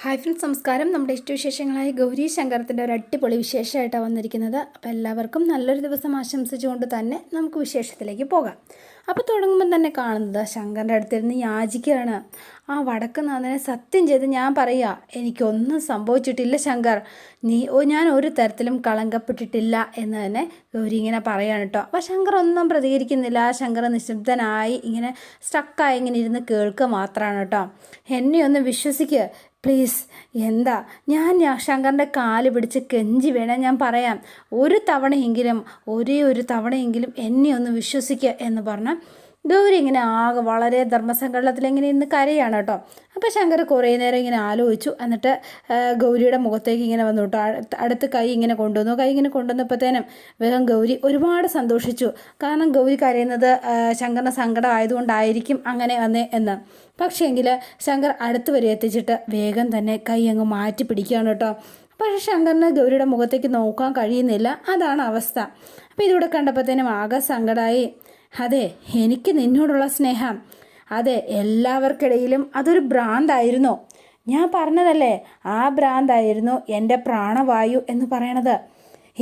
Hi friends നമസ്കാരം. നമ്മുടെ ഇഷ്ടവിശേഷങ്ങളായ ഗൗരി ശങ്കരത്തിന്റെ ഒരു അടിപൊളി വിശേഷമായിട്ടാണ് വന്നിരിക്കുന്നത്. അപ്പോൾ എല്ലാവർക്കും നല്ലൊരു ദിവസം ആശംസിച്ചുകൊണ്ട് തന്നെ നമുക്ക് വിശേഷത്തിലേക്ക് പോകാം. അപ്പോൾ തുടങ്ങുമ്പം തന്നെ കാണുന്നത് ശങ്കറിന്റെ അടുത്തിരുന്ന് യാചിക്കുകയാണ്. ആ വടക്കുനാഥനെ സത്യം ചെയ്ത് ഞാൻ പറയുക എനിക്കൊന്നും സംഭവിച്ചിട്ടില്ല ശങ്കർ. നീ ഓ ഞാൻ ഒരു തരത്തിലും കളങ്കപ്പെട്ടിട്ടില്ല എന്ന് തന്നെ ഗൗരി ഇങ്ങനെ പറയാണ് കേട്ടോ. അപ്പോൾ ശങ്കർ ഒന്നും പ്രതികരിക്കുന്നില്ല. ശങ്കർ നിശബ്ദനായി ഇങ്ങനെ സ്റ്റക്കായി ഇങ്ങനെ ഇരുന്ന് കേൾക്കുക മാത്രമാണ് കേട്ടോ. എന്നെ ഒന്ന് വിശ്വസിക്കുക പ്ലീസ് എന്താ? ഞാൻ ശങ്കറിന്റെ കാൽ പിടിച്ച് കെഞ്ചി വേണേൽ ഞാൻ പറയാം. ഒരു തവണയെങ്കിലും ഒരേ ഒരു തവണയെങ്കിലും എന്നെ ഒന്ന് വിശ്വസിക്കുക എന്ന് പറഞ്ഞ് ഗൗരി ഇങ്ങനെ ആകെ വളരെ ധർമ്മസങ്കടത്തിൽ ഇങ്ങനെ ഇന്ന് കരയാണ് കേട്ടോ. അപ്പോൾ ശങ്കർ കുറേ നേരം ഇങ്ങനെ ആലോചിച്ചു. എന്നിട്ട് ഗൗരിയുടെ മുഖത്തേക്ക് ഇങ്ങനെ വന്നു കേട്ടോ. അടുത്ത് കൈ ഇങ്ങനെ കൊണ്ടുവന്നു. കൈ ഇങ്ങനെ കൊണ്ടുവന്നപ്പോഴത്തേനും വേഗം ഗൗരി ഒരുപാട് സന്തോഷിച്ചു. കാരണം ഗൗരി കരയുന്നത് ശങ്കറിന് സങ്കടം ആയതുകൊണ്ടായിരിക്കും അങ്ങനെ വന്നേ എന്ന്. പക്ഷേങ്കിൽ ശങ്കർ അടുത്ത് വരെ എത്തിച്ചിട്ട് വേഗം തന്നെ കൈ അങ്ങ് മാറ്റി പിടിക്കുകയാണ് കേട്ടോ. പക്ഷേ ശങ്കറിന് ഗൗരിയുടെ മുഖത്തേക്ക് നോക്കാൻ കഴിയുന്നില്ല. അതാണ് അവസ്ഥ. അപ്പോൾ ഇതിവിടെ കണ്ടപ്പോഴത്തേനും ആകെ സങ്കടമായി. അതെ എനിക്ക് നിന്നോടുള്ള സ്നേഹം. അതെ എല്ലാവർക്കിടയിലും അതൊരു ഭ്രാന്തായിരുന്നു. ഞാൻ പറഞ്ഞതല്ലേ ആ ഭ്രാന്തായിരുന്നു എന്റെ പ്രാണവായു എന്ന് പറയണത്.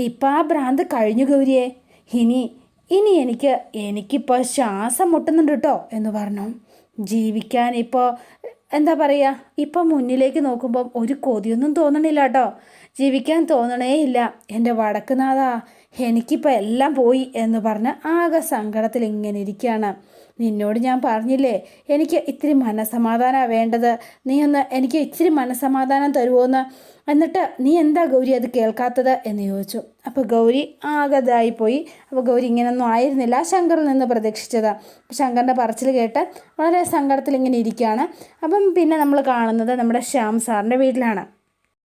ഇപ്പം ആ ഭ്രാന്ത് കഴിഞ്ഞു ഗൗരിയെ. ഇനി ഇനി എനിക്ക് എനിക്കിപ്പോൾ ശ്വാസം മുട്ടുന്നുണ്ട് കേട്ടോ എന്ന് പറഞ്ഞു. ജീവിക്കാൻ ഇപ്പോൾ എന്താ പറയുക ഇപ്പം മുന്നിലേക്ക് നോക്കുമ്പം ഒരു കൊതിയൊന്നും തോന്നണില്ല കേട്ടോ. ജീവിക്കാൻ തോന്നണേ ഇല്ല എന്റെ വടക്കുനാഥ എനിക്കിപ്പോൾ എല്ലാം പോയി എന്ന് പറഞ്ഞ് ആകെ സങ്കടത്തിൽ ഇങ്ങനെ ഇരിക്കുകയാണ്. നിന്നോട് ഞാൻ പറഞ്ഞില്ലേ എനിക്ക് ഇത്തിരി മനസമാധാനമാണ് വേണ്ടത്. നീ ഒന്ന് എനിക്ക് ഇച്ചിരി മനസമാധാനം തരുമോന്ന് എന്നിട്ട് നീ എന്താ ഗൗരി അത് കേൾക്കാത്തത് എന്ന് ചോദിച്ചു. അപ്പോൾ ഗൗരി ആകതായിപ്പോയി അപ്പോൾ ഗൗരി ഇങ്ങനെയൊന്നും ആയിരുന്നില്ല ശങ്കറിൽ നിന്ന് പ്രതീക്ഷിച്ചത്. ശങ്കറിന്റെ പറച്ചിൽ കേട്ട് വളരെ സങ്കടത്തിൽ ഇങ്ങനെ ഇരിക്കുകയാണ്. അപ്പം പിന്നെ നമ്മൾ കാണുന്നത് നമ്മുടെ ശ്യാം സാറിന്റെ വീട്ടിലാണ്.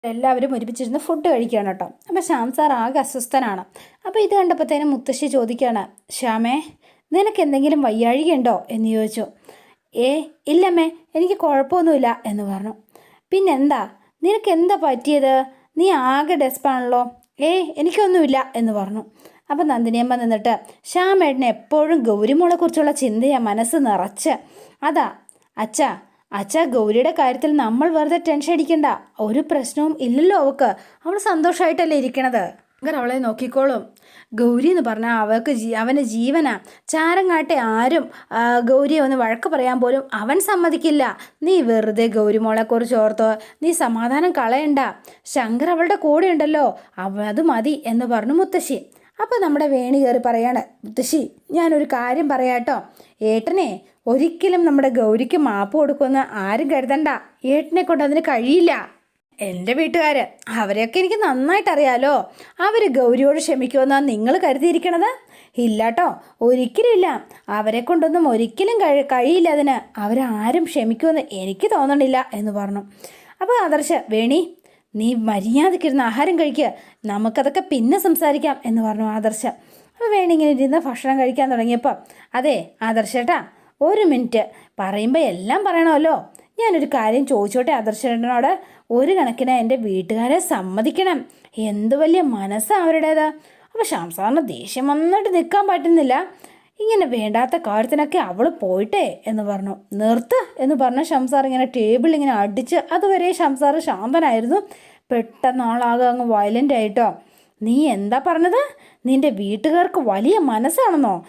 എല്ലാവരും ഒരുമിച്ചിരുന്ന് ഫുഡ് കഴിക്കുകയാണ് കേട്ടോ. അപ്പോൾ ശ്യാം സാർ ആകെ അസ്വസ്ഥനാണ്. അപ്പോൾ ഇത് കണ്ടപ്പോഴത്തേനും മുത്തശ്ശി ചോദിക്കുകയാണ് ശ്യാമേ നിനക്ക് എന്തെങ്കിലും വയ്യാഴികയുണ്ടോ എന്ന് ചോദിച്ചു. ഏ ഇല്ലമ്മേ എനിക്ക് കുഴപ്പമൊന്നുമില്ല എന്ന് പറഞ്ഞു. പിന്നെന്താ? നിനക്ക് എന്താ പറ്റിയത്? നീ ആകെ ഡെസ്പാണല്ലോ ഏ എനിക്കൊന്നുമില്ല എന്ന് പറഞ്ഞു. അപ്പം നന്ദിനിയമ്മ നിന്നിട്ട് ശ്യാമേട്ടന് എപ്പോഴും ഗൗരിമോളെക്കുറിച്ചുള്ള ചിന്തയാണ് മനസ്സ് നിറച്ച്. അതാ അച്ഛാ അച്ഛാ ഗൗരിയുടെ കാര്യത്തിൽ നമ്മൾ വെറുതെ ടെൻഷൻ അടിക്കണ്ട. ഒരു പ്രശ്നവും ഇല്ലല്ലോ അവൾക്ക് അവൾ സന്തോഷമായിട്ടല്ലേ ഇരിക്കണത്. അങ്ങനെ അവളെ നോക്കിക്കോളും. ഗൗരി എന്ന് പറഞ്ഞാൽ അവൾക്ക് ജീ അവന് ജീവനാ. ചാരങ്ങാട്ടെ ആരും ഗൗരിയെ ഒന്ന് വഴക്ക് പറയാൻ പോലും അവൻ സമ്മതിക്കില്ല. നീ വെറുതെ ഗൗരി ഗൗരിമോളെക്കുറിച്ച് ഓർത്തോ. നീ സമാധാനം കളയണ്ട. ശങ്കർ അവളുടെ കൂടെ ഉണ്ടല്ലോ. അവ അത് മതി എന്ന് പറഞ്ഞു മുത്തശ്ശി. അപ്പോൾ നമ്മുടെ വേണി കയറി പറയാണ് മുത്തശ്ശി ഞാനൊരു കാര്യം പറയാട്ടോ. ഏട്ടനെ ഒരിക്കലും നമ്മുടെ ഗൗരിക്ക് മാപ്പ് കൊടുക്കുമെന്ന് ആരും കരുതണ്ട. ഏട്ടനെ കൊണ്ട് അതിന് കഴിയില്ല. എന്റെ വീട്ടുകാർ അവരെയൊക്കെ എനിക്ക് നന്നായിട്ട് അറിയാലോ അവർ ഗൗരിയോട് ക്ഷമിക്കുമെന്നാണ് നിങ്ങൾ കരുതിയിരിക്കണത്? ഇല്ലാട്ടോ ഒരിക്കലും ഇല്ല അവരെ കൊണ്ടൊന്നും ഒരിക്കലും കഴി കഴിയില്ല അതിന്. അവരാരും ക്ഷമിക്കുമെന്ന് എനിക്ക് തോന്നണില്ല എന്ന് പറഞ്ഞു. അപ്പോൾ ആദർശ വേണി നീ മര്യാദയ്ക്കിരുന്ന് ആഹാരം കഴിക്കുക നമുക്കതൊക്കെ പിന്നെ സംസാരിക്കാം എന്ന് പറഞ്ഞു ആദർശ. അപ്പോൾ വേണി ഇങ്ങനെ ഇരുന്ന് ഭക്ഷണം കഴിക്കാൻ തുടങ്ങിയപ്പോൾ അതെ ആദർശേട്ടാ ഒരു മിനിറ്റ്. പറയുമ്പോൾ എല്ലാം പറയണമല്ലോ. ഞാനൊരു കാര്യം ചോദിച്ചോട്ടെ ആദർശേട്ടനോട്? ഒരു കണക്കിന് എന്റെ വീട്ടുകാരെ സമ്മതിക്കണം. എന്ത് വലിയ മനസ്സാണ് അവരുടേത്? അപ്പോൾ ശംസാറിന് ദേഷ്യം വന്നിട്ട് നിൽക്കാൻ പറ്റുന്നില്ല. ഇങ്ങനെ വേണ്ടാത്ത കാര്യത്തിനൊക്കെ അവൾ പോയിട്ടേ എന്ന് പറഞ്ഞു. നിർത്ത് എന്ന് പറഞ്ഞ ഷംസാർ ഇങ്ങനെ ടേബിൾ ഇങ്ങനെ അടിച്ച് അതുവരെ ശംസാർ ശാന്തനായിരുന്നു. പെട്ടെന്ന് ആളാകെ അങ്ങ് വയലന്റ് ആയിട്ടോ. നീ എന്താ പറഞ്ഞത്? നിന്റെ വീട്ടുകാർക്ക് വലിയ മനസ്സാണെന്നോ?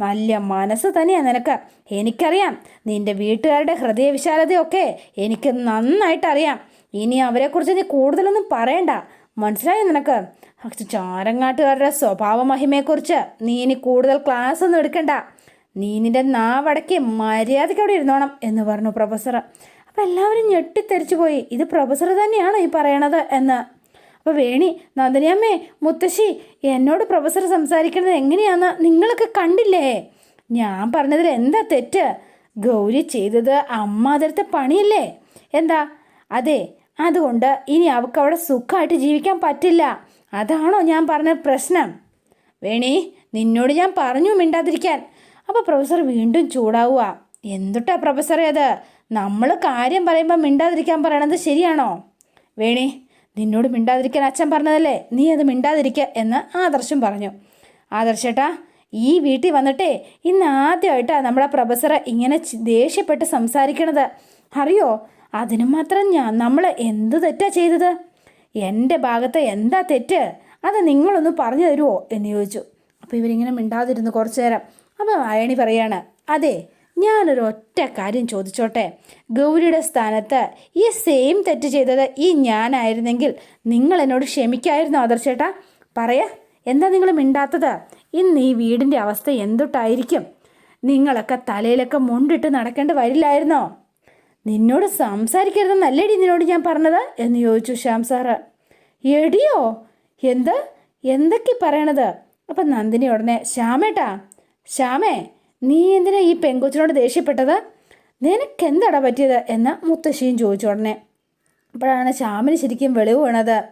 നല്ല മനസ്സ് തന്നെയാ നിനക്ക്. എനിക്കറിയാം നിന്റെ വീട്ടുകാരുടെ ഹൃദയവിശാലതയൊക്കെ എനിക്ക് നന്നായിട്ടറിയാം. ഇനി അവരെക്കുറിച്ച് നീ കൂടുതലൊന്നും പറയണ്ട. മനസ്സിലായോ നിനക്ക്? ചാരങ്ങാട്ടുകാരുടെ സ്വഭാവ മഹിമയെക്കുറിച്ച് നീ ഇനി കൂടുതൽ ക്ലാസ് ഒന്നും എടുക്കണ്ട. നീ നിന്റെ നാവടക്കി മര്യാദയ്ക്ക് അവിടെ ഇരുന്നോണം എന്ന് പറഞ്ഞു പ്രൊഫസർ അപ്പം എല്ലാവരും ഞെട്ടിത്തെറിച്ചു പോയി ഇത് പ്രൊഫസർ തന്നെയാണ് ഈ പറയണത് എന്ന്. അപ്പോൾ വേണി നന്ദിനിയമ്മേ മുത്തശ്ശി എന്നോട് പ്രൊഫസർ സംസാരിക്കുന്നത് എങ്ങനെയാന്ന് നിങ്ങളൊക്കെ കണ്ടില്ലേ? ഞാൻ പറഞ്ഞതിൽ എന്താ തെറ്റ്? ഗൗരി ചെയ്തത് അമ്മാതിരത്തെ പണിയല്ലേ? എന്താ? അതെ അതുകൊണ്ട് ഇനി അവൾക്ക് അവിടെ സുഖമായിട്ട് ജീവിക്കാൻ പറ്റില്ല. അതാണോ ഞാൻ പറഞ്ഞ പ്രശ്നം. വേണി നിന്നോട് ഞാൻ പറഞ്ഞു മിണ്ടാതിരിക്കാൻ. അപ്പോൾ പ്രൊഫസർ വീണ്ടും ചൂടാവുക. എന്തുട്ടാ പ്രൊഫസറെ അത്? നമ്മൾ കാര്യം പറയുമ്പോൾ മിണ്ടാതിരിക്കാൻ പറയണത് ശരിയാണോ? വേണി നിന്നോട് മിണ്ടാതിരിക്കാൻ അച്ഛൻ പറഞ്ഞതല്ലേ? നീ അത് മിണ്ടാതിരിക്കുക എന്ന് ആദർശം പറഞ്ഞു. ആദർശേട്ടാ ഈ വീട്ടിൽ വന്നിട്ടേ ഇന്ന് ആദ്യമായിട്ടാണ് നമ്മുടെ പ്രൊഫസറെ ഇങ്ങനെ ദേഷ്യപ്പെട്ട് സംസാരിക്കണത്. അറിയോ? അതിനു മാത്രം ഞാൻ നമ്മൾ എന്ത് തെറ്റാ ചെയ്തത്? എന്റെ ഭാഗത്ത് എന്താ തെറ്റ്? അത് നിങ്ങളൊന്ന് പറഞ്ഞു തരുമോ എന്ന് ചോദിച്ചു. അപ്പോൾ ഇവരിങ്ങനെ മിണ്ടാതിരുന്നു കുറച്ചു നേരം. അപ്പോൾ അയണി പറയാണ് അതെ ഞാനൊരു ഒറ്റ കാര്യം ചോദിച്ചോട്ടെ? ഗൗരിയുടെ സ്ഥാനത്ത് ഈ സെയിം തെറ്റ് ചെയ്തത് ഈ ഞാനായിരുന്നെങ്കിൽ നിങ്ങൾ എന്നോട് ക്ഷമിക്കായിരുന്നു ആദർശേട്ടാ? പറയാ എന്താ നിങ്ങൾ മിണ്ടാത്തത്? ഇന്ന് ഈ വീടിന്റെ അവസ്ഥ എന്തൊട്ടായിരിക്കും? നിങ്ങളൊക്കെ തലയിലൊക്കെ മുണ്ടിട്ട് നടക്കേണ്ടി വരില്ലായിരുന്നോ? നിന്നോട് സംസാരിക്കരുതെന്നല്ലേടി നിന്നോട് ഞാൻ പറഞ്ഞത് എന്ന് ചോദിച്ചു ശ്യാം സാറ്. എടിയോ എന്ത്? എന്തൊക്കെ പറയണത്? അപ്പം നന്ദിനി ഉടനെ ശ്യാമേട്ടാ ശ്യാമേ നീ എന്തിനാ ഈ പെങ്കൊച്ചിനോട് ദേഷ്യപ്പെട്ടത്? നിനക്കെന്താടാ പറ്റിയത്? എന്ന് മുത്തശ്ശിയും ചോദിച്ചു ഉടനെ. അപ്പോഴാണ് ശ്യാമിന് ശരിക്കും വെളിവ് വീണത്.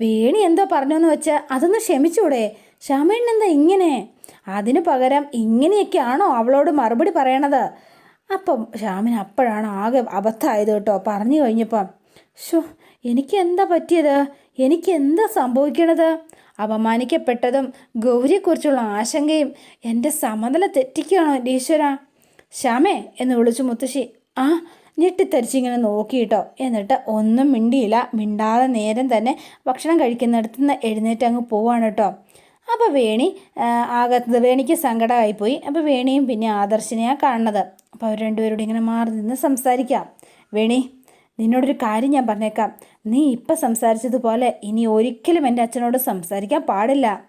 വേണി എന്തോ പറഞ്ഞോന്ന് വെച്ചാൽ അതൊന്ന് ക്ഷമിച്ചൂടെ? ശ്യാമേണെന്താ ഇങ്ങനെ? അതിനു പകരം ഇങ്ങനെയൊക്കെയാണോ അവളോട് മറുപടി പറയണത്? അപ്പം ശ്യാമിന് അപ്പോഴാണ് ആകെ അബദ്ധമായത് കേട്ടോ പറഞ്ഞു കഴിഞ്ഞപ്പം. ഷോ എനിക്ക് എന്താ പറ്റിയത്? എനിക്ക് എന്താ സംഭവിക്കണത്? അപമാനിക്കപ്പെട്ടതും ഗൗരിയെക്കുറിച്ചുള്ള ആശങ്കയും എന്റെ സമനില തെറ്റിക്കുകയാണോ എന്റെ ഈശ്വര? ശ്യാമേ എന്ന് വിളിച്ചു മുത്തശ്ശി. ആ ഞെട്ടിത്തരിച്ചിങ്ങനെ നോക്കിയിട്ടോ. എന്നിട്ട് ഒന്നും മിണ്ടിയില്ല. മിണ്ടാതെ നേരം തന്നെ ഭക്ഷണം കഴിക്കുന്നിടത്തു നിന്ന് എഴുന്നേറ്റ് അങ്ങ് പോവാണ് കേട്ടോ അപ്പോൾ വേണി ആകത്ത് വേണിക്ക് സങ്കടമായിപ്പോയി. അപ്പോൾ വേണിയും പിന്നെ ആദർശിനെയാണ് കാണുന്നത്. അപ്പോൾ അവർ രണ്ടുപേരോട് ഇങ്ങനെ മാറി നിന്ന് സംസാരിക്കാം. വേണി നിന്നോടൊരു കാര്യം ഞാൻ പറഞ്ഞേക്കാം. നീ ഇപ്പം സംസാരിച്ചതുപോലെ ഇനി ഒരിക്കലും എന്റെ അച്ഛനോട് സംസാരിക്കാൻ പാടില്ല.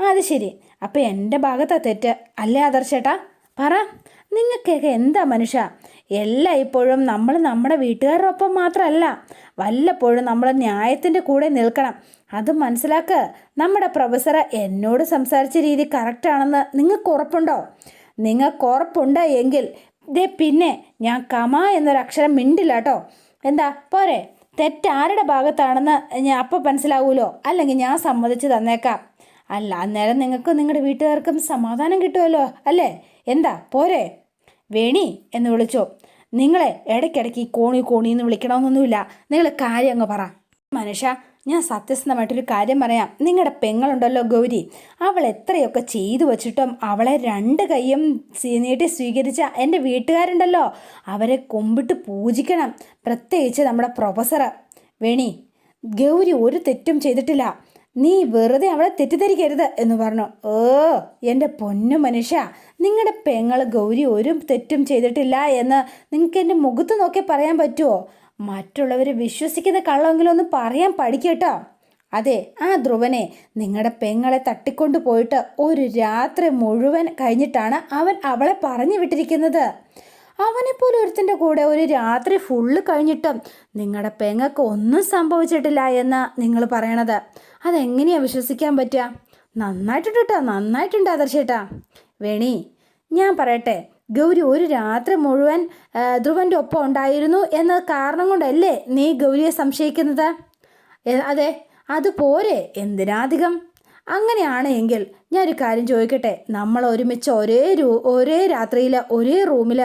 അത് ശരി. അപ്പം എന്റെ ഭാഗത്താ തെറ്റ്. അല്ലേ ആദർശേട്ടാ? പറ. നിങ്ങൾക്കൊക്കെ എന്താ മനുഷ്യ? എല്ലാം ഇപ്പോഴും നമ്മൾ നമ്മുടെ വീട്ടുകാരോടൊപ്പം മാത്രമല്ല വല്ലപ്പോഴും നമ്മൾ ന്യായത്തിന്റെ കൂടെ നിൽക്കണം. അത് മനസ്സിലാക്ക്. നമ്മുടെ പ്രൊഫസർ എന്നോട് സംസാരിച്ച രീതി കറക്റ്റാണെന്ന് നിങ്ങൾക്ക് ഉറപ്പുണ്ടോ? നിങ്ങൾക്ക് ഉറപ്പുണ്ട് എങ്കിൽ ദേ പിന്നെ ഞാൻ കമ എന്നൊരു അക്ഷരം മിണ്ടില്ല കേട്ടോ എന്താ? പോരെ. തെറ്റാരുടെ ഭാഗത്താണെന്ന് ഞാൻ അപ്പം മനസ്സിലാവുമല്ലോ അല്ലെങ്കിൽ ഞാൻ സമ്മതിച്ച് തന്നേക്കാം. അല്ല അന്നേരം നിങ്ങൾക്കും നിങ്ങളുടെ വീട്ടുകാർക്കും സമാധാനം കിട്ടുമല്ലോ അല്ലേ? എന്താ? പോരെ. വേണി എന്ന് വിളിച്ചോ. നിങ്ങളെ ഇടയ്ക്കിടയ്ക്ക് കോണി കോണി എന്ന് വിളിക്കണമെന്നൊന്നുമില്ല. നിങ്ങൾ കാര്യം അങ്ങ് പറ. മനുഷ്യ ഞാൻ സത്യസന്ധമായിട്ടൊരു കാര്യം പറയാം. നിങ്ങളുടെ പെങ്ങളുണ്ടല്ലോ ഗൗരി. അവൾ എത്രയൊക്കെ ചെയ്തു വച്ചിട്ടും അവളെ രണ്ട് കൈയും നീട്ടി സ്വീകരിച്ച എന്റെ വീട്ടുകാരുണ്ടല്ലോ. അവരെ കൊമ്പിട്ട് പൂജിക്കണം. പ്രത്യേകിച്ച് നമ്മുടെ പ്രൊഫസർ വേണി. ഗൗരി ഒരു തെറ്റും ചെയ്തിട്ടില്ല. നീ വെറുതെ അവളെ തെറ്റിദ്ധരിക്കരുത് എന്ന് പറഞ്ഞു. ഓ എന്റെ പൊന്നു മനുഷ്യ. നിങ്ങളുടെ പെങ്ങൾ ഗൗരി ഒരു തെറ്റും ചെയ്തിട്ടില്ല എന്ന് നിങ്ങൾക്ക് എന്റെ മുഖത്ത് നോക്കി പറയാൻ പറ്റുമോ മറ്റുള്ളവർ വിശ്വസിക്കുന്ന കള്ളമെങ്കിലും ഒന്ന് പറയാൻ പഠിക്കട്ടോ അതെ ആ ധ്രുവനെ നിങ്ങളുടെ പെങ്ങളെ തട്ടിക്കൊണ്ടു പോയിട്ട് ഒരു രാത്രി മുഴുവൻ കഴിഞ്ഞിട്ടാണ് അവൻ അവളെ പറഞ്ഞു വിട്ടിരിക്കുന്നത്. അവനെപ്പോലെ ഒരുത്തിന്റെ കൂടെ ഒരു രാത്രി ഫുള്ള് കഴിഞ്ഞിട്ടും നിങ്ങളുടെ പെങ്ങൾക്ക് ഒന്നും സംഭവിച്ചിട്ടില്ല എന്ന് നിങ്ങൾ പറയണത്. അതെങ്ങനെയാ വിശ്വസിക്കാൻ പറ്റുക? നന്നായിട്ടുണ്ട് കേട്ടോ നന്നായിട്ടുണ്ട് ആദർശേട്ടാ. വേണി ഞാൻ പറയട്ടെ. ഗൗരി ഒരു രാത്രി മുഴുവൻ ധ്രുവന്റെ ഒപ്പം ഉണ്ടായിരുന്നു എന്ന കാരണം കൊണ്ടല്ലേ നീ ഗൗരിയെ സംശയിക്കുന്നത്? അതെ അത് പോരെ എന്തിനാധികം? അങ്ങനെയാണ് എങ്കിൽ ഒരു കാര്യം ചോദിക്കട്ടെ. നമ്മൾ ഒരുമിച്ച് ഒരേ രൂ ഒരേ രാത്രിയിൽ ഒരേ റൂമിൽ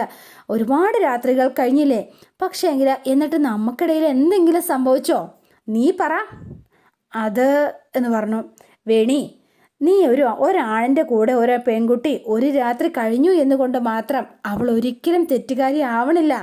ഒരുപാട് രാത്രികൾ കഴിഞ്ഞില്ലേ? പക്ഷേ എങ്കിൽ എന്നിട്ട് നമുക്കിടയിൽ എന്തെങ്കിലും സംഭവിച്ചോ? നീ പറ. അത് എന്ന് പറഞ്ഞു. വേണി നീ ഒരു ഒരാണിന്റെ കൂടെ ഒരു പെൺകുട്ടി ഒരു രാത്രി കഴിഞ്ഞു എന്നുകൊണ്ട് മാത്രം അവൾ ഒരിക്കലും തെറ്റുകാരി ആവണില്ല.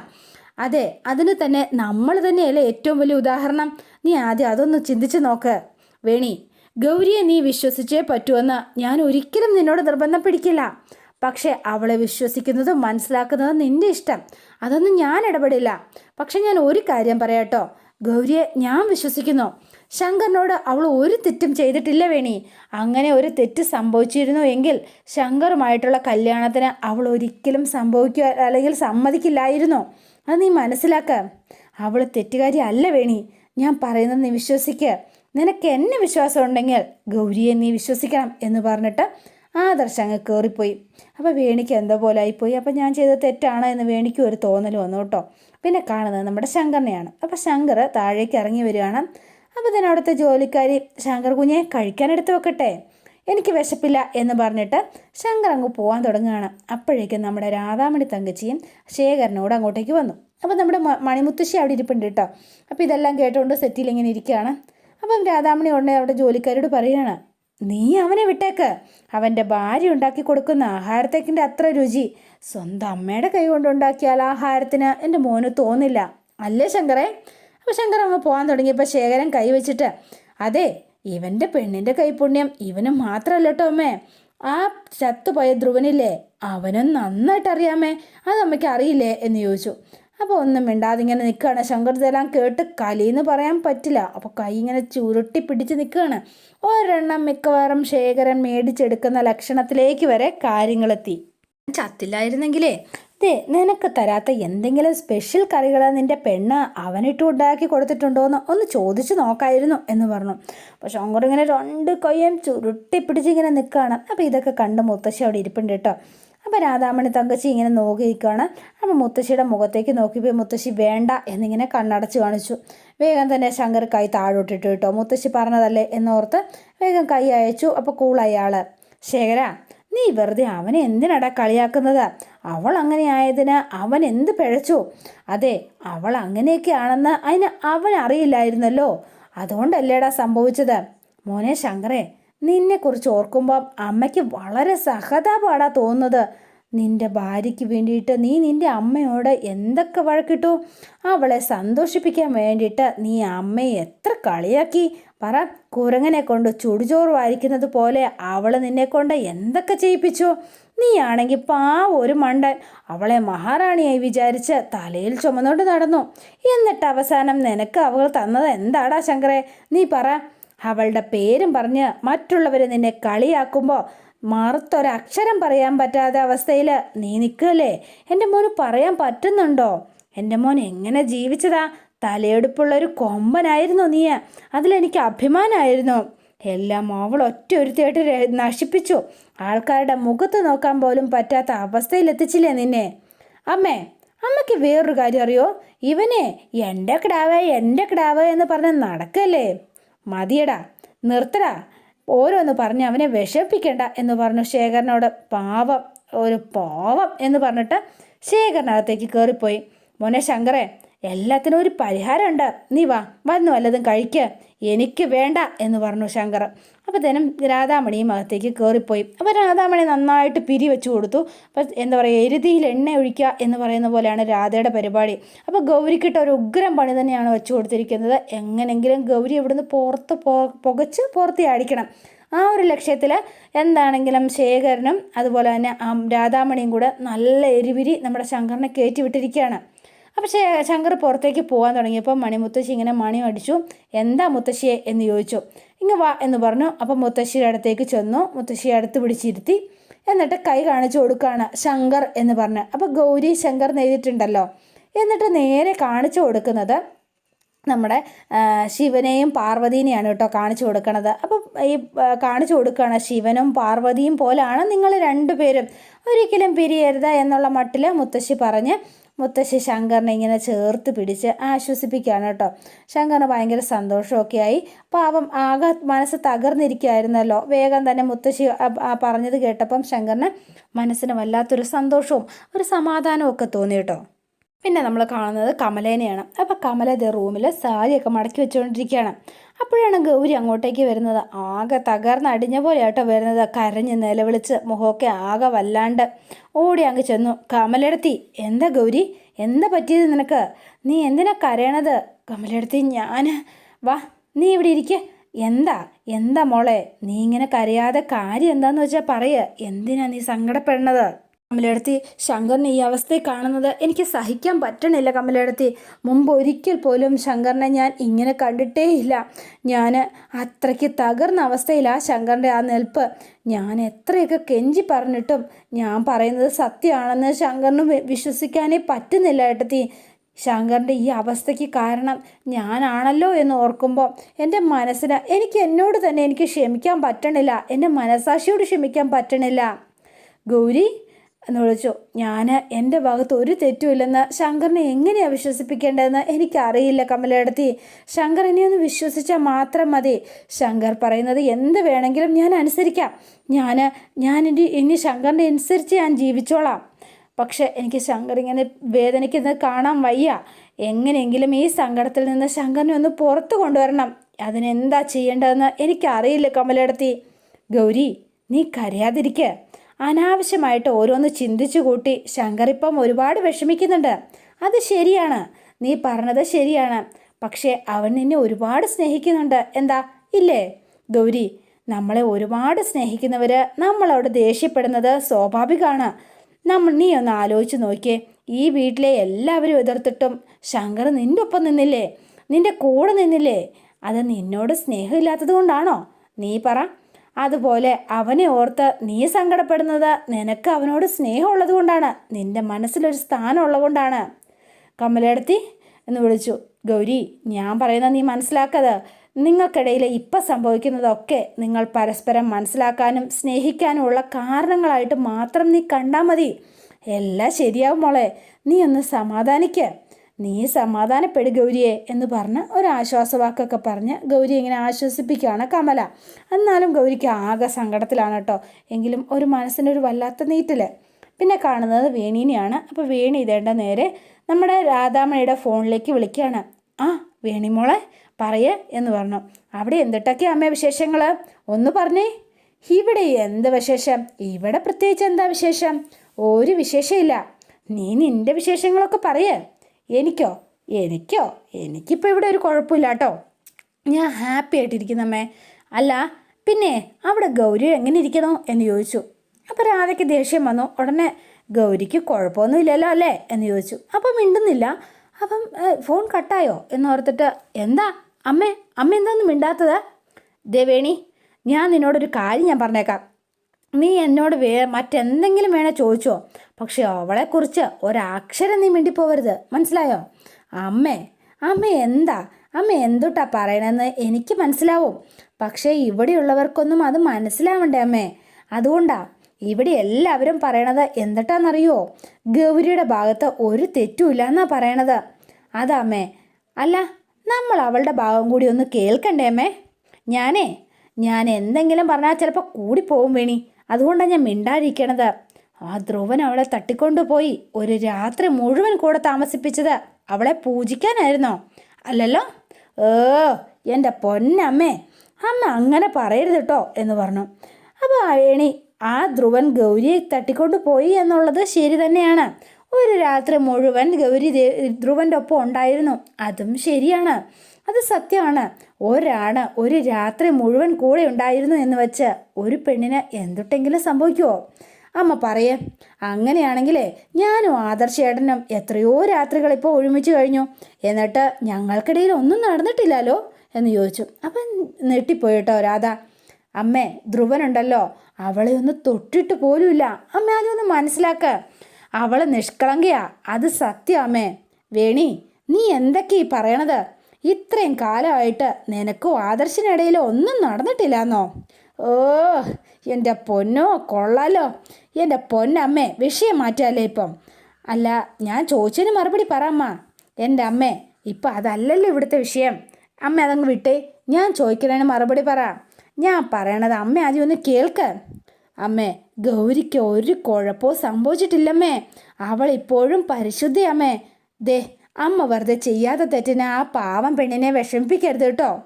അതെ അതിന് തന്നെ നമ്മൾ തന്നെയല്ലേ ഏറ്റവും വലിയ ഉദാഹരണം. നീ ആദ്യം അതൊന്ന് ചിന്തിച്ച് നോക്ക്. വേണി ഗൗരിയെ നീ വിശ്വസിച്ചേ പറ്റുമെന്ന് ഞാൻ ഒരിക്കലും നിന്നോട് നിർബന്ധം പിടിക്കില്ല. പക്ഷേ അവളെ വിശ്വസിക്കുന്നതും മനസ്സിലാക്കുന്നതും നിന്റെ ഇഷ്ടം. അതൊന്നും ഞാൻ ഇടപെടില്ല. പക്ഷെ ഞാൻ ഒരു കാര്യം പറയാട്ടോ. ഗൗരിയെ ഞാൻ വിശ്വസിക്കുന്നു. ശങ്കറിനോട് അവൾ ഒരു തെറ്റും ചെയ്തിട്ടില്ല വേണി. അങ്ങനെ ഒരു തെറ്റ് സംഭവിച്ചിരുന്നു എങ്കിൽ ശങ്കറുമായിട്ടുള്ള കല്യാണത്തിന് അവൾ ഒരിക്കലും സംഭവിക്കുക അല്ലെങ്കിൽ സമ്മതിക്കില്ലായിരുന്നു. അത് നീ മനസ്സിലാക്ക. അവൾ തെറ്റുകാരി അല്ല വേണി. ഞാൻ പറയുന്നത് നീ വിശ്വസിക്ക്. നിനക്ക് എന്നെ വിശ്വാസം ഉണ്ടെങ്കിൽ ഗൗരിയെ നീ വിശ്വസിക്കണം എന്ന് പറഞ്ഞിട്ട് ആദർശ് അങ്ങ് കയറിപ്പോയി അപ്പോൾ വേണിക്ക് എന്തോ പോലെ ആയിപ്പോയി. അപ്പോൾ ഞാൻ ചെയ്ത തെറ്റാണ് എന്ന് വേണിക്ക് ഒരു തോന്നൽ വന്നു കേട്ടോ. പിന്നെ കാണുന്നത് നമ്മുടെ ശങ്കറിനെയാണ്. അപ്പോൾ ശങ്കർ താഴേക്ക് ഇറങ്ങി വരികയാണ്. അപ്പോൾ ഇതിന് അവിടുത്തെ ജോലിക്കാരി ശങ്കർ കുഞ്ഞെ കഴിക്കാനെടുത്ത് വെക്കട്ടെ. എനിക്ക് വിശപ്പില്ല എന്ന് പറഞ്ഞിട്ട് ശങ്കർ അങ്ങ് പോകാൻ തുടങ്ങുകയാണ്. അപ്പോഴേക്കും നമ്മുടെ രാധാമണി തങ്കച്ചിയും ശേഖരനോട് അങ്ങോട്ടേക്ക് വന്നു. അപ്പോൾ നമ്മുടെ മണിമുത്തശ്ശി അവിടെ ഇരിപ്പുണ്ട് കേട്ടോ. അപ്പോൾ ഇതെല്ലാം കേട്ടുകൊണ്ട് സെറ്റിൽ ഇങ്ങനെ ഇരിക്കുകയാണ്. അപ്പം രാധാമണി ഉടനെ അവിടെ ജോലിക്കാരോട് പറയുകയാണ്. നീ അവനെ വിട്ടേക്ക്. അവന്റെ ഭാര്യ ഉണ്ടാക്കി കൊടുക്കുന്ന ആഹാരത്തേക്കിന്റെ അത്ര രുചി സ്വന്തം അമ്മയുടെ കൈ കൊണ്ടുണ്ടാക്കിയാൽ ആഹാരത്തിന് എന്റെ മോന് തോന്നില്ല. അല്ലേ ശങ്കറെ? അപ്പോൾ ശങ്കർ അങ്ങ് പോകാൻ തുടങ്ങിയപ്പോൾ ശേഖരൻ കൈവച്ചിട്ട് അതെ ഇവന്റെ പെണ്ണിന്റെ കൈപുണ്യം ഇവന് മാത്രമല്ല കേട്ടോ അമ്മേ. ആ ചത്തുപോയ ധ്രുവനില്ലേ അവനും നന്നായിട്ട് അറിയാമേ അത് അമ്മയ്ക്ക് അറിയില്ലേ? എന്ന് ചോദിച്ചു. അപ്പോൾ ഒന്നും മിണ്ടാതെ ഇങ്ങനെ നിൽക്കുകയാണ് ശങ്കർ ഇതെല്ലാം കേട്ട് കലിയെന്ന് പറയാൻ പറ്റില്ല. അപ്പോൾ കൈ ഇങ്ങനെ ചുരുട്ടി പിടിച്ച് നിൽക്കുകയാണ് ഒരെണ്ണം മിക്കവാറും ശേഖരൻ മേടിച്ചെടുക്കുന്ന ലക്ഷണത്തിലേക്ക് വരെ കാര്യങ്ങളെത്തി. ചത്തില്ലായിരുന്നെങ്കിലേ? ദേ നിനക്ക് തരാത്ത എന്തെങ്കിലും സ്പെഷ്യൽ കറികൾ നിന്റെ പെണ്ണ് അവനിട്ട് ഉണ്ടാക്കി കൊടുത്തിട്ടുണ്ടോയെന്ന് ഒന്ന് ചോദിച്ചു നോക്കായിരുന്നു എന്ന് പറഞ്ഞു. അപ്പോൾ ശങ്കർ ഇങ്ങനെ രണ്ട് കൊയ്യം ചുരുട്ടി പിടിച്ചിങ്ങനെ നിൽക്കുകയാണ് അപ്പോൾ ഇതൊക്കെ കണ്ട് മുത്തശ്ശി അവിടെ ഇരിപ്പുണ്ട് കേട്ടോ. അപ്പോൾ രാധാമണി തങ്കച്ചി ഇങ്ങനെ നോക്കിയിരിക്കുകയാണ് അപ്പം അപ്പോൾ മുത്തശ്ശിയുടെ മുഖത്തേക്ക് നോക്കിയപ്പോൾ മുത്തശ്ശി വേണ്ട എന്നിങ്ങനെ കണ്ണടച്ച് കാണിച്ചു. വേഗം തന്നെ ശങ്കർ കൈ താഴോട്ടിട്ട് കേട്ടോ. മുത്തശ്ശി പറഞ്ഞതല്ലേ എന്നോർത്ത് വേഗം കൈ അയച്ചു. അപ്പോൾ കൂളായി ശേഖര നീ വെറുതെ അവനെ എന്തിനടാ കളിയാക്കുന്നത്? അവൾ അങ്ങനെ ആയതിന് അവൻ എന്ത് പിഴച്ചു? അതെ അവൾ അങ്ങനെയൊക്കെയാണെന്ന് അതിന് അവൻ അറിയില്ലായിരുന്നല്ലോ അതുകൊണ്ടല്ലേടാ സംഭവിച്ചത്? മോനെ ശങ്കറേ നിന്നെക്കുറിച്ച് ഓർക്കുമ്പോൾ അമ്മയ്ക്ക് വളരെ സഹതാപാടാ തോന്നുന്നത്. നിന്റെ ഭാര്യയ്ക്ക് വേണ്ടിയിട്ട് നീ നിന്റെ അമ്മയോട് എന്തൊക്കെ വഴക്കിട്ടു? അവളെ സന്തോഷിപ്പിക്കാൻ വേണ്ടിയിട്ട് നീ അമ്മയെ എത്ര കളിയാക്കി? പറ കുരങ്ങനെ കൊണ്ട് ചുടുചോറ് വാരിക്കുന്നത് പോലെ അവൾ നിന്നെ കൊണ്ട് എന്തൊക്കെ ചെയ്യിപ്പിച്ചു? നീയാണെങ്കിൽ പാ ഒരു മണ്ടൻ. അവളെ മഹാറാണിയായി വിചാരിച്ച് തലയിൽ ചുമന്നുകൊണ്ട് നടന്നു. എന്നിട്ട് അവസാനം നിനക്ക് അവൾ തന്നത് എന്താടാ ശങ്കറെ നീ പറ. അവളുടെ പേരും പറഞ്ഞ് മറ്റുള്ളവർ നിന്നെ കളിയാക്കുമ്പോൾ മറുത്തൊരക്ഷരം പറയാൻ പറ്റാത്ത അവസ്ഥയിൽ നീ നിൽക്കല്ലേ എന്റെ മോന് പറയാൻ പറ്റുന്നുണ്ടോ? എന്റെ മോൻ എങ്ങനെ ജീവിച്ചതാ? തലയെടുപ്പുള്ള ഒരു കൊമ്പനായിരുന്നു നീ അതിലെനിക്ക് അഭിമാനമായിരുന്നു എല്ലാം അവൾ ഒറ്റ ഒരുത്തിയായിട്ട് നശിപ്പിച്ചു. ആൾക്കാരുടെ മുഖത്ത് നോക്കാൻ പോലും പറ്റാത്ത അവസ്ഥയിലെത്തിച്ചില്ലേ നിന്നെ? അമ്മേ അമ്മയ്ക്ക് വേറൊരു കാര്യം അറിയോ? ഇവനെ എന്റെ കിടാവ് എന്റെ കിടാവ് എന്ന് പറഞ്ഞ് നടക്കല്ലേ? മതിയടാ നിർത്തടാ. ഓരോന്ന് പറഞ്ഞ് അവനെ വിഷമിപ്പിക്കണ്ട എന്ന് പറഞ്ഞു ശേഖരനോട് പാവം ഒരു പാവം എന്ന് പറഞ്ഞിട്ട് ശേഖരനകത്തേക്ക് കയറിപ്പോയി മോനെ ശങ്കറെ എല്ലാത്തിനും ഒരു പരിഹാരമുണ്ട്. നീ വാ വന്നു വല്ലതും കഴിക്കുക എനിക്ക് വേണ്ട എന്ന് പറഞ്ഞു ശങ്കർ. അപ്പോൾ തന്നെ രാധാമണിയും അകത്തേക്ക് കയറിപ്പോയി അപ്പോൾ രാധാമണി നന്നായിട്ട് പിരി വെച്ച് കൊടുത്തു. അപ്പം എന്താ പറയുക എരുതിയിൽ എണ്ണ ഒഴിക്കുക എന്ന് പറയുന്ന പോലെയാണ് രാധയുടെ പരിപാടി. അപ്പോൾ ഗൗരിക്കിട്ട് ഒരു ഉഗ്രം പണി തന്നെയാണ് വെച്ചു കൊടുത്തിരിക്കുന്നത്. എങ്ങനെങ്കിലും ഗൗരി ഇവിടുന്ന് പുറത്ത് പുകച്ച് പുറത്തി അടിക്കണം. ആ ഒരു ലക്ഷ്യത്തിൽ എന്താണെങ്കിലും ശേഖരനും അതുപോലെ തന്നെ രാധാമണിയും കൂടെ നല്ല എരിവിരി നമ്മുടെ ശങ്കറിനെ കയറ്റി വിട്ടിരിക്കുകയാണ്. അപ്പോൾ ശങ്കർ പുറത്തേക്ക് പോകാൻ തുടങ്ങിയപ്പോൾ മണിമുത്തശ്ശി ഇങ്ങനെ മണി അടിച്ചു എന്താ മുത്തശ്ശിയെ? എന്ന് ചോദിച്ചു. ഇങ്ങ് വാ എന്ന് പറഞ്ഞു. അപ്പം മുത്തശ്ശിയുടെ അടുത്തേക്ക് ചെന്നു. മുത്തശ്ശിയെ അടുത്ത് പിടിച്ചിരുത്തി. എന്നിട്ട് കൈ കാണിച്ചു കൊടുക്കുകയാണ് ശങ്കർ എന്ന് പറഞ്ഞ്. അപ്പോൾ ഗൗരി ശങ്കർ എഴുതിയിട്ടുണ്ടല്ലോ. എന്നിട്ട് നേരെ കാണിച്ചു കൊടുക്കുന്നത് നമ്മുടെ ശിവനെയും പാർവതീനെയാണ് കേട്ടോ കാണിച്ചു കൊടുക്കണത്. അപ്പം ഈ കാണിച്ചു കൊടുക്കുകയാണ് ശിവനും പാർവതിയും പോലാണ് നിങ്ങൾ രണ്ടുപേരും. ഒരിക്കലും പിരിയരുത് എന്നുള്ള മട്ടിൽ മുത്തശ്ശി പറഞ്ഞ് മുത്തശ്ശി ശങ്കറിനെ ഇങ്ങനെ ചേർത്ത് പിടിച്ച് ആശ്വസിപ്പിക്കുകയാണ് കേട്ടോ. ശങ്കറിന് ഭയങ്കര സന്തോഷമൊക്കെ ആയി പാവം ആകെ മനസ്സ് തകർന്നിരിക്കുകയായിരുന്നല്ലോ. വേഗം തന്നെ മുത്തശ്ശി പറഞ്ഞത് കേട്ടപ്പം ശങ്കറിന് മനസ്സിന് വല്ലാത്തൊരു സന്തോഷവും ഒരു സമാധാനവും ഒക്കെ തോന്നി കേട്ടോ. പിന്നെ നമ്മൾ കാണുന്നത് കമലേനെയാണ്. അപ്പോൾ കമല റൂമിൽ സാരിയൊക്കെ മടക്കി വെച്ചുകൊണ്ടിരിക്കുകയാണ്. അപ്പോഴാണ് ഗൗരി അങ്ങോട്ടേക്ക് വരുന്നത്. ആകെ തകർന്ന് അടിഞ്ഞ പോലെ ആട്ടോ വരുന്നത്. കരഞ്ഞ് നിലവിളിച്ച് മുഖമൊക്കെ ആകെ വല്ലാണ്ട് ഓടി അങ്ങ് ചെന്നു. കമലെടുത്തി എന്താ ഗൗരി? എന്താ പറ്റിയത് നിനക്ക്? നീ എന്തിനാ കരയണത്? കമലെടുത്തി ഞാൻ വാ നീ ഇവിടെ ഇരിക്ക. എന്താ? എന്താ മോളെ? നീ ഇങ്ങനെ കരയാതെ കാര്യം എന്താന്ന് വെച്ചാൽ പറയുക എന്തിനാ നീ സങ്കടപ്പെടുന്നത് കമലെടുത്തി ശങ്കറിനെ ഈ അവസ്ഥയിൽ കാണുന്നത് എനിക്ക് സഹിക്കാൻ പറ്റണില്ല കമലെടുത്തി. മുമ്പ് ഒരിക്കൽ പോലും ശങ്കറിനെ ഞാൻ ഇങ്ങനെ കണ്ടിട്ടേ ഇല്ല ഞാൻ അത്രയ്ക്ക് തകർന്ന അവസ്ഥയിലാണ് ശങ്കറിന്റെ ആ നിൽപ്പ്. ഞാൻ എത്രയൊക്കെ കെഞ്ചി പറഞ്ഞിട്ടും ഞാൻ പറയുന്നത് സത്യമാണെന്ന് ശങ്കറിന് വിശ്വസിക്കാനേ പറ്റുന്നില്ല ഏട്ടത്തി. ശങ്കറിന്റെ ഈ അവസ്ഥയ്ക്ക് കാരണം ഞാനാണല്ലോ എന്ന് ഓർക്കുമ്പോൾ എന്റെ മനസ്സിന് എനിക്ക് എന്നോട് തന്നെ എനിക്ക് ക്ഷമിക്കാൻ പറ്റണില്ല. എന്റെ മനസാക്ഷിയോട് ക്ഷമിക്കാൻ പറ്റണില്ല. ഗൗരി എന്ന് വിളിച്ചു. ഞാൻ എന്റെ ഭാഗത്ത് ഒരു തെറ്റുമില്ലെന്ന് ശങ്കറിനെ എങ്ങനെയാണ് വിശ്വസിപ്പിക്കേണ്ടതെന്ന് എനിക്കറിയില്ല കമലയിടത്തി. ശങ്കർ എന്നെ ഒന്ന് വിശ്വസിച്ചാൽ മാത്രം മതി. ശങ്കർ പറയുന്നത് എന്ത് വേണമെങ്കിലും ഞാൻ അനുസരിക്കാം. ഞാൻ ഞാൻ ഇനി ഇനി ശങ്കറിനെ അനുസരിച്ച് ഞാൻ ജീവിച്ചോളാം. പക്ഷേ എനിക്ക് ശങ്കർ ഇങ്ങനെ വേദനിക്കുന്നത് കാണാൻ വയ്യ. എങ്ങനെയെങ്കിലും ഈ സങ്കടത്തിൽ നിന്ന് ശങ്കറിനെ ഒന്ന് പുറത്തു കൊണ്ടുവരണം. അതിനെന്താ ചെയ്യേണ്ടതെന്ന് എനിക്കറിയില്ല കമലയിടത്തി. ഗൗരി നീ കരയാതിരിക്കുക അനാവശ്യമായിട്ട് ഓരോന്ന് ചിന്തിച്ചു കൂട്ടി ശങ്കറിപ്പം ഒരുപാട് വിഷമിക്കുന്നുണ്ട്. അത് ശരിയാണ്. നീ പറഞ്ഞത് ശരിയാണ്. പക്ഷേ അവൻ നിന്നെ ഒരുപാട് സ്നേഹിക്കുന്നുണ്ട്. എന്താ? ഇല്ലേ? ഗൗരി നമ്മളെ ഒരുപാട് സ്നേഹിക്കുന്നവർ നമ്മളവിടെ ദേഷ്യപ്പെടുന്നത് സ്വാഭാവികമാണ്. നമ്മൾ നീ ഒന്ന് ആലോചിച്ച് നോക്കിയേ. ഈ വീട്ടിലെ എല്ലാവരും എതിർത്തിട്ടും ശങ്കർ നിന്റെ ഒപ്പം നിന്നില്ലേ? നിന്റെ കൂടെ നിന്നില്ലേ? അത് നിന്നോട് സ്നേഹമില്ലാത്തത് കൊണ്ടാണോ? നീ പറ. അതുപോലെ അവനെ ഓർത്ത് നീ സങ്കടപ്പെടുന്നത് നിനക്ക് അവനോട് സ്നേഹമുള്ളത് കൊണ്ടാണ്. നിന്റെ മനസ്സിലൊരു സ്ഥാനം ഉള്ളതുകൊണ്ടാണ്. കമലെടുത്തി എന്ന് വിളിച്ചു. ഗൗരി ഞാൻ പറയുന്നത് നീ മനസ്സിലാക്കത് നിങ്ങൾക്കിടയിൽ ഇപ്പം സംഭവിക്കുന്നതൊക്കെ നിങ്ങൾ പരസ്പരം മനസ്സിലാക്കാനും സ്നേഹിക്കാനും ഉള്ള കാരണങ്ങളായിട്ട് മാത്രം നീ കണ്ടാൽ മതി. എല്ലാം ശരിയാവും മോളെ. നീ ഒന്ന് സമാധാനിക്ക. നീ സമാധാനപ്പെടു ഗൗരിയെ എന്ന് പറഞ്ഞ് ഒരു ആശ്വാസവാക്കൊക്കെ പറഞ്ഞ് ഗൗരി ഇങ്ങനെ ആശ്വസിപ്പിക്കുകയാണ് കമല. എന്നാലും ഗൗരിക്ക് ആകെ സങ്കടത്തിലാണ് കേട്ടോ. എങ്കിലും ഒരു മനസ്സിനൊരു വല്ലാത്ത നീറ്റിൽ പിന്നെ കാണുന്നത് വേണീനെയാണ്. അപ്പോൾ വേണി ഇതേണ്ട നേരെ നമ്മുടെ രാധാമണിയുടെ ഫോണിലേക്ക് വിളിക്കുകയാണ്. ആ വേണിമോളെ പറയേ എന്ന് പറഞ്ഞു. അവിടെ എന്തിട്ടൊക്കെയാ അമ്മ വിശേഷങ്ങൾ ഒന്ന് പറഞ്ഞേ. ഇവിടെ എന്ത് വിശേഷം? ഇവിടെ പ്രത്യേകിച്ച് എന്താ വിശേഷം? ഒരു വിശേഷമില്ല. നീ നിന്റെ വിശേഷങ്ങളൊക്കെ പറയേ. എനിക്കോ? എനിക്കോ? എനിക്കിപ്പോൾ ഇവിടെ ഒരു കുഴപ്പമില്ല കേട്ടോ. ഞാൻ ഹാപ്പി ആയിട്ടിരിക്കുന്നമ്മേ അല്ല പിന്നെ അവിടെ ഗൗരി എങ്ങനെ ഇരിക്കണോ എന്ന് ചോദിച്ചു. അപ്പോൾ രാധയ്ക്ക് ദേഷ്യം വന്നു. ഉടനെ ഗൗരിക്ക് കുഴപ്പമൊന്നുമില്ലല്ലോ അല്ലേ എന്ന് ചോദിച്ചു. അപ്പം മിണ്ടുന്നില്ല. അപ്പം ഫോൺ കട്ടായോ എന്ന് ഓർത്തിട്ട് എന്താ? അമ്മേ അമ്മ എന്താന്നും മിണ്ടാത്തത്? ദേവേണി ഞാൻ നിന്നോടൊരു കാര്യം ഞാൻ പറഞ്ഞേക്കാം. നീ എന്നോട് വേ മറ്റെന്തെങ്കിലും വേണേൽ ചോദിച്ചോ. പക്ഷെ അവളെക്കുറിച്ച് ഒരക്ഷരം നീ മിണ്ടിപ്പോവരുത്. മനസ്സിലായോ? അമ്മേ അമ്മ എന്താ? അമ്മ എന്തുട്ടാ പറയണമെന്ന് എനിക്ക് മനസ്സിലാവും. പക്ഷേ ഇവിടെയുള്ളവർക്കൊന്നും അത് മനസ്സിലാവണ്ടേ അമ്മേ? അതുകൊണ്ടാ ഇവിടെ എല്ലാവരും പറയണത് എന്തിട്ടാന്നറിയോ? ഗൗരിയുടെ ഭാഗത്ത് ഒരു തെറ്റുമില്ല എന്നാ പറയണത് അതാമ്മേ അല്ല നമ്മൾ അവളുടെ ഭാഗം കൂടി ഒന്ന് കേൾക്കണ്ടേ അമ്മേ? ഞാനേ ഞാൻ എന്തെങ്കിലും പറഞ്ഞാൽ ചിലപ്പോൾ കൂടിപ്പോവും വേണി. അതുകൊണ്ടാണ് ഞാൻ മിണ്ടാതിരിക്കണത്. ആ ധ്രുവൻ അവളെ തട്ടിക്കൊണ്ടുപോയി ഒരു രാത്രി മുഴുവൻ കൂടെ താമസിപ്പിച്ചത് അവളെ പൂജിക്കാനായിരുന്നോ? അല്ലല്ലോ? ഏ എന്റെ പൊന്നമ്മേ. അമ്മ അങ്ങനെ പറയരുത് കേട്ടോ എന്ന് പറഞ്ഞു. അപ്പോൾ വേണി ആ ധ്രുവൻ ഗൗരിയെ തട്ടിക്കൊണ്ടു പോയി എന്നുള്ളത് ശരി തന്നെയാണ്. ഒരു രാത്രി മുഴുവൻ ഗൗരി ധ്രുവന്റെ ഒപ്പം ഉണ്ടായിരുന്നു. അതും ശരിയാണ്. അത് സത്യമാണ്. ഒരാണ് ഒരു രാത്രി മുഴുവൻ കൂടെ ഉണ്ടായിരുന്നു എന്ന് വെച്ച് ഒരു പെണ്ണിന് എന്തുട്ടെങ്കിലും സംഭവിക്കുമോ അമ്മ പറയേ. അങ്ങനെയാണെങ്കിലേ ഞാനും ആദർശേട്ടനും എത്രയോ രാത്രികൾ ഇപ്പോൾ ഒരുമിച്ച് കഴിഞ്ഞു. എന്നിട്ട് ഞങ്ങൾക്കിടയിൽ ഒന്നും നടന്നിട്ടില്ലല്ലോ എന്ന് ചോദിച്ചു. അപ്പം നെട്ടിപ്പോയിട്ടോ രാധ. അമ്മേ ധ്രുവനുണ്ടല്ലോ. അവളെ ഒന്ന് തൊട്ടിട്ട് പോലുമില്ല. അമ്മ അതൊന്ന് മനസ്സിലാക്ക. അവൾ നിഷ്കളങ്കയാ. അത് സത്യം അമ്മേ. വേണി നീ എന്തൊക്കെ ഈ പറയണത്? ഇത്രയും കാലമായിട്ട് നിനക്കും ആദർശിനിടയിൽ ഒന്നും നടന്നിട്ടില്ലെന്നോ? ഓ എന്റെ പൊന്നോ കൊള്ളാലോ. എന്റെ പൊന്നമ്മേ വിഷയം മാറ്റാലേ ഇപ്പം. അല്ല ഞാൻ ചോദിച്ചതിന് മറുപടി പറ അമ്മ. എന്റെ അമ്മേ ഇപ്പം അതല്ലല്ലോ ഇവിടുത്തെ വിഷയം. അമ്മ അതങ്ങ് വിട്ടേ. ഞാൻ ചോദിക്കുന്നതിന് മറുപടി പറ. ഞാൻ പറയണത് അമ്മ ആദ്യം ഒന്ന് കേൾക്ക്. അമ്മേ ഗൗരിക്ക് ഒരു കുഴപ്പവും സംഭവിച്ചിട്ടില്ലമ്മേ. അവൾ ഇപ്പോഴും പരിശുദ്ധയമ്മേ ദേ അമ്മ വെറുതെ ചെയ്യാത്ത തെറ്റിന് ആ പാവം പെണ്ണിനെ വിഷമിപ്പിക്കരുത് കേട്ടോ.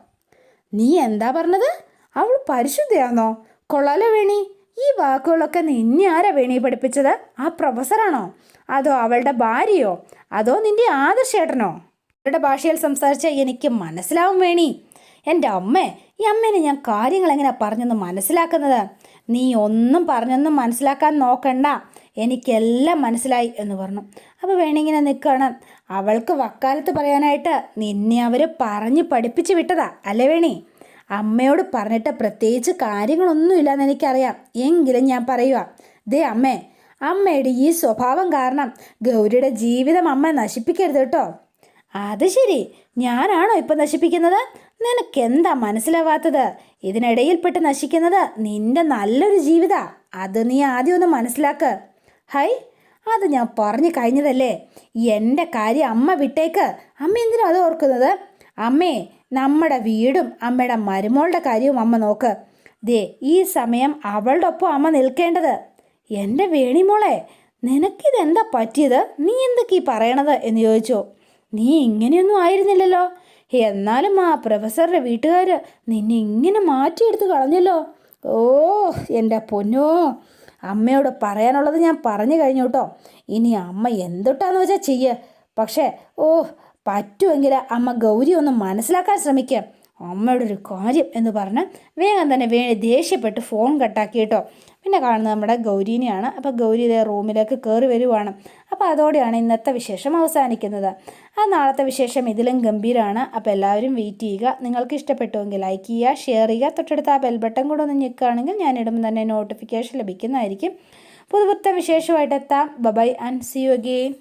നീ എന്താ പറഞ്ഞത്? അവൾ പരിശുദ്ധയാണോ കൊള്ളാലോ വേണി. ഈ വാക്കുകളൊക്കെ നിന്നെ ആരാ വേണി പഠിപ്പിച്ചത്? ആ പ്രൊഫസറാണോ? അതോ അവളുടെ ഭാര്യയോ? അതോ നിന്റെ ആദർശേട്ടനോ? അവരുടെ ഭാഷയിൽ സംസാരിച്ച എനിക്ക് മനസ്സിലാവും വേണി. എന്റെ അമ്മേ ഈ അമ്മേനെ ഞാൻ കാര്യങ്ങൾ എങ്ങനെ പറഞ്ഞെന്ന് മനസ്സിലാക്കുന്നത്? നീ ഒന്നും പറഞ്ഞൊന്നും മനസ്സിലാക്കാൻ നോക്കണ്ട. എനിക്കെല്ലാം മനസ്സിലായി എന്ന് പറഞ്ഞു. അപ്പോൾ വേണിങ്ങനെ നിൽക്കുകയാണ് അവൾക്ക് വക്കാലത്ത് പറയാനായിട്ട് നിന്നെ അവർ പറഞ്ഞ് പഠിപ്പിച്ച് വിട്ടതാ. അല്ലേ വേണി? അമ്മയോട് പറഞ്ഞിട്ട് പ്രത്യേകിച്ച് കാര്യങ്ങളൊന്നുമില്ലെന്ന് എനിക്കറിയാം. എങ്കിലും ഞാൻ പറയുക ദേ അമ്മേ അമ്മയുടെ ഈ സ്വഭാവം കാരണം ഗൗരിയുടെ ജീവിതം അമ്മ നശിപ്പിക്കരുത് കേട്ടോ. അത് ശരി ഞാനാണോ ഇപ്പം നശിപ്പിക്കുന്നത്? നിനക്കെന്താ മനസ്സിലാവാത്തത്? ഇതിനിടയിൽപ്പെട്ട് നശിക്കുന്നത് നിന്റെ നല്ലൊരു ജീവിത. അത് നീ ആദ്യം ഒന്ന് മനസ്സിലാക്ക്. ഹൈ അത് ഞാൻ പറഞ്ഞു കഴിഞ്ഞതല്ലേ? എന്റെ കാര്യം അമ്മ വിട്ടേക്ക്. അമ്മ എന്തിനാ അത് ഓർക്കുന്നത്? അമ്മേ നമ്മുടെ വീടും അമ്മയുടെ മരുമോളുടെ കാര്യവും അമ്മ നോക്ക്. ദേ ഈ സമയം അവളുടെ ഒപ്പം അമ്മ നിൽക്കേണ്ടത്. എന്റെ വേണിമോളെ നിനക്കിതെന്താ പറ്റിയത്? നീ എന്തൊക്കെ ഈ പറയണത് എന്ന് ചോദിച്ചു. നീ ഇങ്ങനെയൊന്നും ആയിരുന്നില്ലല്ലോ. എന്നാലും ആ പ്രൊഫസറുടെ വീട്ടുകാർ നിന്നെ ഇങ്ങനെ മാറ്റിയെടുത്ത് കളഞ്ഞല്ലോ. ഓ എന്റെ പൊന്നോ. അമ്മയോട് പറയാനുള്ളത് ഞാൻ പറഞ്ഞു കഴിഞ്ഞു കേട്ടോ. ഇനി അമ്മ എന്തൊട്ടാന്ന് വെച്ചാൽ ചെയ്യ. പക്ഷേ ഓ പറ്റുമെങ്കിൽ അമ്മ ഗൗരി ഒന്ന് മനസ്സിലാക്കാൻ ശ്രമിക്കുക അമ്മയുടെ ഒരു കാര്യം എന്ന് പറഞ്ഞ് വേഗം തന്നെ വേണി ദേഷ്യപ്പെട്ട് ഫോൺ കട്ടാക്കി കേട്ടോ. പിന്നെ കാണുന്നത് നമ്മുടെ ഗൗരീനെയാണ്. അപ്പോൾ ഗൗരി ഇതേ റൂമിലേക്ക് കയറി വരുവാണ്. അപ്പോൾ അതോടെയാണ് ഇന്നത്തെ വിശേഷം അവസാനിക്കുന്നത്. ആ നാളത്തെ വിശേഷം ഇതിലും ഗംഭീരമാണ് അപ്പോൾ എല്ലാവരും വെയിറ്റ് ചെയ്യുക. നിങ്ങൾക്ക് ഇഷ്ടപ്പെട്ടുവെങ്കിൽ ലൈക്ക് ചെയ്യുക ഷെയർ ചെയ്യുക. തൊട്ടടുത്ത് ആ ബെൽബട്ടൺ കൂടെ ഒന്ന് ഞെക്കുകയാണെങ്കിൽ ഞാൻ ഇടുമ്പോൾ തന്നെ നോട്ടിഫിക്കേഷൻ ലഭിക്കുന്നതായിരിക്കും. പുതുപുത്തൻ വിശേഷമായിട്ട് എത്താം. Bye bye and see you again